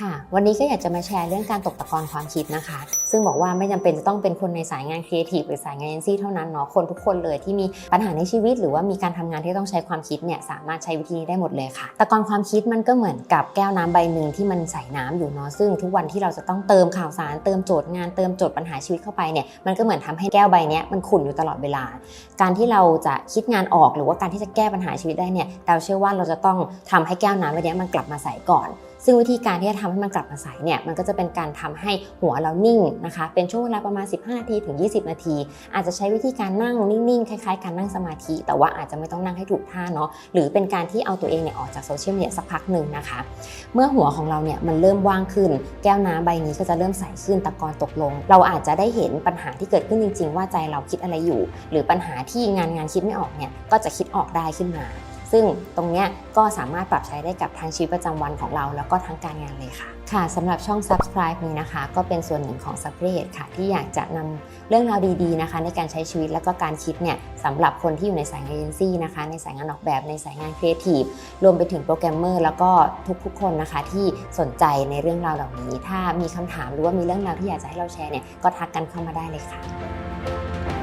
ค่ะ วันนี้ก็อยากจะมาแชร์เรื่องการตกตะกอนความคิดนะคะซึ่งบอกว่าไม่จำเป็นจะต้องเป็นคนในสายงานครีเอทีฟหรือสายงานเอเจนซี่เท่านั้นเนาะคนทุกคนเลยที่มีปัญหาในชีวิต หรือว่ามีการทำงานที่ต้องใช้ความคิดเนี่ยสามารถใช้วิธีนี้ได้หมดเลยค่ะตะกอนความคิดมันก็เหมือนกับแก้วน้ำใบหนึ่งที่มันใส่น้ำอยู่เนาะซึ่งทุกวันที่เราจะต้องเติมข่าวสารเติมโจทย์งานเติมโจทย์ปัญหาชีวิตเข้าไปเนี่ยมันก็เหมือนทำให้แก้วใบนี้มันขุ่นอยู่ตลอดเวลา การที่เราจะคิดงานออกหรือว่าการที่จะแก้ปัญหาชีวิตได้เนี่ยเราเชื่อว่าเราจะต้องทำให้แก้วน้ำใบนี้มันกลับมาใสก่อน ซึ่งวิธีการที่จะทำให้มันกลับมาใสเนี่ยมันก็จะเป็นการทำให้หัวเรานิ่งนะคะ เป็นช่วงเวลาประมาณ 15นาทีถึง 20 นาที อาจจะใช้วิธีการนั่งนิ่งๆ คล้ายๆ การนั่งสมาธิ แต่ว่าอาจจะไม่ต้องนั่งให้ถูกท่าเนาะ หรือเป็นการที่เอาตัวเองเนี่ยออกจากโซเชียลมีเดียสักพักหนึ่งนะคะ เมื่อหัวของเราเนี่ยมันเริ่มว่างขึ้น แก้วน้ำใบนี้ก็จะเริ่มใสขึ้น ตะกอนตกลง เราอาจจะได้เห็นปัญหาที่เกิดขึ้นจริง ๆ ว่าใจเราคิดอะไรอยู่ หรือปัญหาที่งานงานคิดไม่ออกเนี่ย ก็จะคิดออกได้ขึ้นมา ซึ่งตรงนี้ก็สามารถปรับใช้ได้กับทางชีวิตประจำวันของเรา แล้วก็ทั้งการงานเลยค่ะ ค่ะสำหรับช่อง subscribe นี้นะคะ ก็เป็นส่วนหนึ่งของ s u b r e ค่ะ ที่อยากจะนำเรื่องราวดีๆนะคะ ในการใช้ชีวิตแล้วก็การคิดเนี่ยสำหรับคนที่อยู่ในสายงานเอเจนซี่นะคะ ในสายงานออกแบบในสายงานครีเอทีฟรวมไปถึงโปรแกรมเมอร์แล้วก็ทุกๆ คนนะคะที่สนใจในเรื่องราวเหล่านี้ ถ้ามีคำถามหรือว่ามีเรื่องราวที่อยากจะให้เราแชร์เนี่ยก็ทักกันเข้ามาได้เลยค่ะ